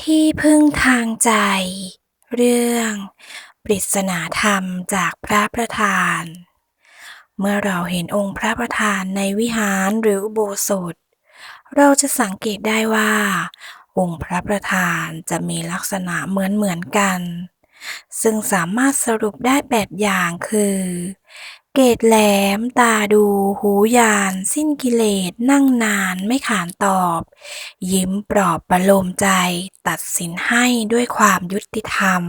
ที่พึ่งทางใจ เรื่อง ปริศนาธรรมจากพระประธาน เมื่อเราเห็นองค์พระประธานในวิหารหรืออุโบสถเราจะสังเกตได้ว่า องค์พระประธานจะมีลักษณะเหมือนเหมือนๆกัน ซึ่งสามารถสรุปได้แบบอย่างคือ เกตแหลม ตาดู หูยาน สิ้นกิเลส นั่งนานไม่ขานตอบ ยิ้มปลอบประโลมใจ ตัดสินให้ด้วยความยุติธรรม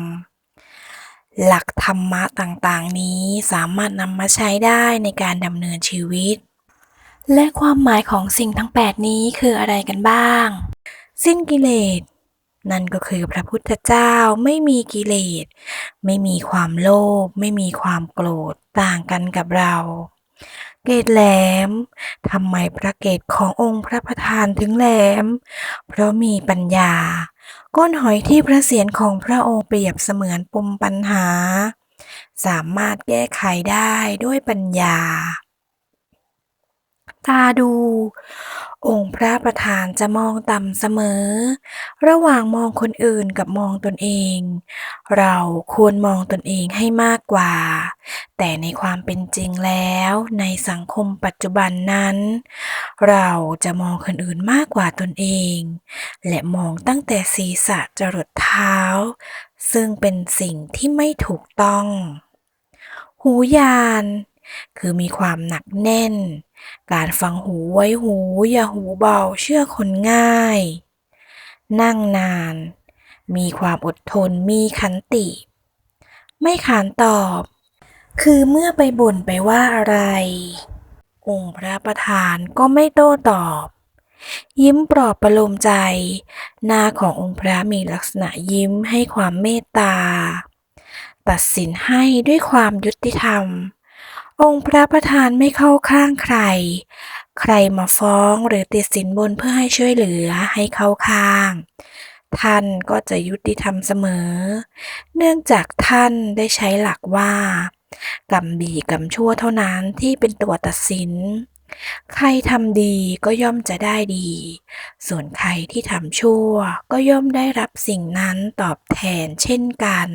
หลักธรรมะต่างๆ นี้สามารถนำมาใช้ได้ในการดำเนินชีวิต และความหมายของสิ่งทั้ง 8 นี้คืออะไรกันบ้าง สิ้นกิเลส นั่นก็คือพระพุทธเจ้าไม่มีกิเลส ไม่มีความโลภไม่มีความโกรธต่างกันกับเรา เกตแหลมทำไมพระเกตขององค์พระประธานถึงแหลม เพราะมีปัญญา ก้นหอยที่พระเศียรของพระองค์เปรียบเสมือนปมปัญหา สามารถแก้ไขได้ด้วยปัญญา ตาดู องค์พระประธานจะมองต่ำเสมอ ระหว่างมองคนอื่นกับมองตนเอง เราควรมองตนเองให้มากกว่า แต่ในความเป็นจริงแล้วในสังคมปัจจุบันนั้น เราจะมองคนอื่นมากกว่าตนเอง และมองตั้งแต่ศีรษะจรดเท้า ซึ่งเป็นสิ่งที่ไม่ถูกต้อง หูยาน คือมีความหนักแน่น การฟังหูไว้หู อย่าหูเบาเชื่อคนง่าย นั่งนาน มีความอดทนมีขันติ ไม่ขานตอบ คือเมื่อไปบ่นไปว่าอะไร องค์พระประธานก็ไม่โต้ตอบ ยิ้มปลอบประโลมใจ หน้าขององค์พระมีลักษณะยิ้มให้ความเมตตาตัดสินให้ด้วยความยุติธรรม องค์พระประธานไม่เข้าข้างใคร ใครมาฟ้องหรือติดสินบนเพื่อให้ช่วยเหลือให้เข้าข้าง ท่านก็จะยุติธรรมเสมอ เนื่องจากท่านได้ใช้หลักว่ากรรมดีกรรมชั่วเท่านั้นที่เป็นตัวตัดสิน ใครทำดีก็ย่อมจะได้ดี ส่วนใครที่ทำชั่วก็ย่อมได้รับสิ่งนั้นตอบแทนเช่นกัน